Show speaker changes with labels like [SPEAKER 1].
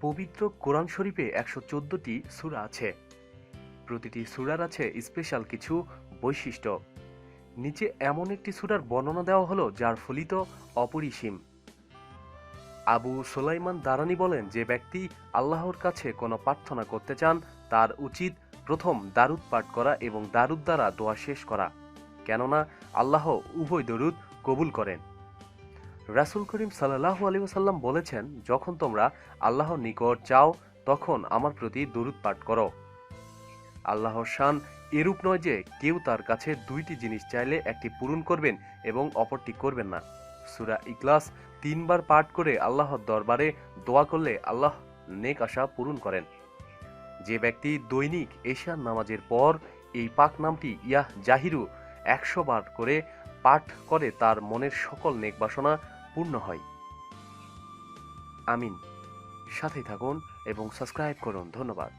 [SPEAKER 1] পবিত্র কোরআন শরীফে একশো চোদ্দটি সূরা আছে। প্রতিটি সূরার আছে স্পেশাল কিছু বৈশিষ্ট্য। নিচে এমন একটি সূরার বর্ণনা দেওয়া হলো যার ফলিত অপরিসীম। আবু সোলাইমান দারানি বলেন, যে ব্যক্তি আল্লাহর কাছে কোনো প্রার্থনা করতে চান, তার উচিত প্রথম দারুদ পাঠ করা এবং দারুদ দ্বারা দোয়া শেষ করা। কেননা আল্লাহ উভয় দরুদ কবুল করেন। রাসূল করিম সাল্লাহু আলী ওসাল্লাম বলেছেন, যখন তোমরা আল্লাহর নিকট চাও, তখন আমার প্রতি দরুদ পাঠ করো। আল্লাহর শান এরূপ নয় যে কেউ তার কাছে দুইটি জিনিস চাইলে একটি পূরণ করবেন এবং অপরটি করবেন না। সুরা ইকলাস তিনবার পাঠ করে আল্লাহর দরবারে দোয়া করলে আল্লাহ নেক আশা পূরণ করেন। যে ব্যক্তি দৈনিক এশিয়ান নামাজের পর এই পাক নামটি ইয়াহ জাহিরু একশো বার করে পাঠ করে তার মনের সকল নেক বাসনা পূর্ণ হয়। আমিন। সাথে থাকুন এবং সাবস্ক্রাইব করুন। ধন্যবাদ।